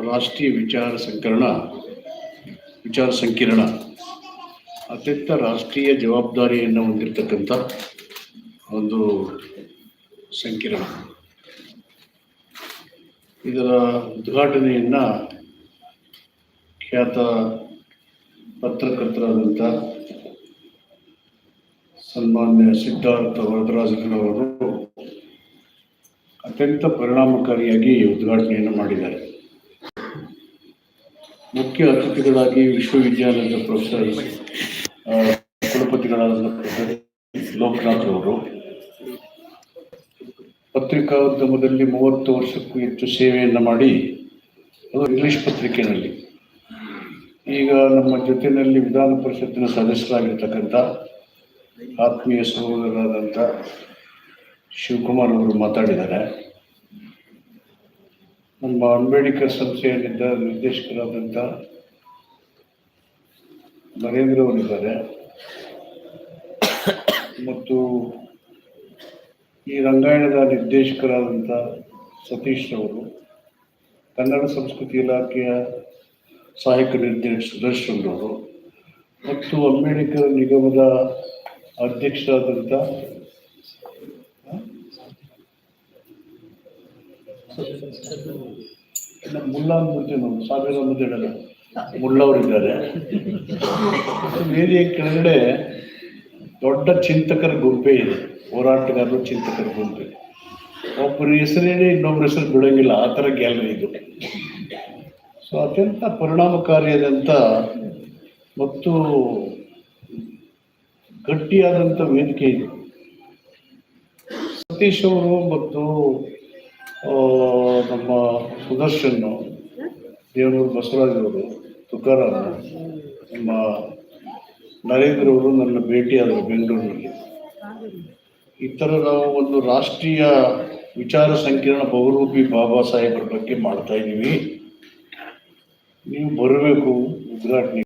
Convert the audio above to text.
ರಾಷ್ಟ್ರೀಯ ವಿಚಾರ ಸಂಕಿರಣ ವಿಚಾರ ಸಂಕಿರಣ, ಅತ್ಯಂತ ರಾಷ್ಟ್ರೀಯ ಜವಾಬ್ದಾರಿಯನ್ನು ಹೊಂದಿರತಕ್ಕಂಥ ಒಂದು ಸಂಕಿರಣ. ಇದರ ಉದ್ಘಾಟನೆಯನ್ನು ಖ್ಯಾತ ಪತ್ರಕರ್ತರಾದಂಥ ಸನ್ಮಾನ್ಯ ಸಿದ್ಧಾರ್ಥ ವರದರಾಜನವರು ಅತ್ಯಂತ ಪರಿಣಾಮಕಾರಿಯಾಗಿ ಉದ್ಘಾಟನೆಯನ್ನು ಮಾಡಿದ್ದಾರೆ. ಮುಖ್ಯ ಅತಿಥಿಗಳಾಗಿ ವಿಶ್ವವಿದ್ಯಾಲಯದ ಪ್ರೊಫೆಸರ್ ಕುಲಪತಿಗಳಾದ ಪ್ರೊಫೆಸರ್ ಲೋಕನಾಥ್ ಅವರು ಪತ್ರಿಕೋದ್ಯಮದಲ್ಲಿ ಮೂವತ್ತು ವರ್ಷಕ್ಕೂ ಹೆಚ್ಚು ಸೇವೆಯನ್ನು ಮಾಡಿ ಅದು ಇಂಗ್ಲಿಷ್ ಪತ್ರಿಕೆಯಲ್ಲಿ ಈಗ ನಮ್ಮ ಜೊತೆಯಲ್ಲಿ ವಿಧಾನ ಪರಿಷತ್ತಿನ ಸದಸ್ಯರಾಗಿರ್ತಕ್ಕಂಥ ಆತ್ಮೀಯ ಸಹೋದರರಾದಂಥ ಶಿವಕುಮಾರ್ ಅವರು ಮಾತಾಡಿದ್ದಾರೆ. ನಮ್ಮ ಅಂಬೇಡ್ಕರ್ ಸಂಸ್ಥೆಯಲ್ಲಿದ್ದ ನಿರ್ದೇಶಕರಾದಂಥ ನರೇಂದ್ರ ಅವರಿದ್ದಾರೆ. ಮತ್ತು ಈ ರಂಗಾಯಣದ ನಿರ್ದೇಶಕರಾದಂಥ ಸತೀಶ್ ಅವರು ಕನ್ನಡ ಸಂಸ್ಕೃತಿ ಇಲಾಖೆಯ ಸಹಾಯಕ ನಿರ್ದೇಶ ಸುದರ್ಶನ್ ಅವರು ಮತ್ತು ಅಂಬೇಡ್ಕರ್ ನಿಗಮದ ಅಧ್ಯಕ್ಷರಾದಂಥ ಮುಲ್ಲಾ ಅಂದ್ಬಿಡ್ತೀವಿ ನಾವು ಸಾವಿರ ಅಂದ್ಬಿಟ್ಟಿಡಲ್ಲ ಮುಳ್ಳವರಿದ್ದಾರೆ. ವೇದಿಯ ಕೆಳಗಡೆ ದೊಡ್ಡ ಚಿಂತಕರ ಗುಂಪೆ ಇದೆ. ಹೋರಾಟಗಾರರು ಚಿಂತಕರ ಗುಂಪೆ. ಒಬ್ಬರ ಹೆಸರೇನೆ ಇನ್ನೊಬ್ಬರ ಹೆಸರು ಬಿಡೋಂಗಿಲ್ಲ ಆ ಥರ ಗ್ಯಾಲರಿ ಇದು. ಸೊ ಅತ್ಯಂತ ಪರಿಣಾಮಕಾರಿಯಾದಂಥ ಮತ್ತು ಗಟ್ಟಿಯಾದಂಥ ವೇದಿಕೆ ಇದು. ಸತೀಶ್ ಅವರು ಮತ್ತು ನಮ್ಮ ಸುದರ್ಶನ್ ದೇವನೂರು ಬಸವರಾಜ್ ಅವರು, ತುಕಾರಾಮ್ ನಮ್ಮ ನರೇಂದ್ರ ಅವರು ನನ್ನ ಭೇಟಿಯಾದರು ಬೆಂಗಳೂರಿನಲ್ಲಿ. ಈ ನಾವು ಒಂದು ರಾಷ್ಟ್ರೀಯ ವಿಚಾರ ಸಂಕಿರಣ ಬಹುರೂಪಿ ಬಾಬಾ ಸಾಹೇಬರ ಬಗ್ಗೆ ಮಾಡ್ತಾ ಇದ್ದೀವಿ. ನೀವು ಬರಬೇಕು, ಉದ್ಘಾಟನೆ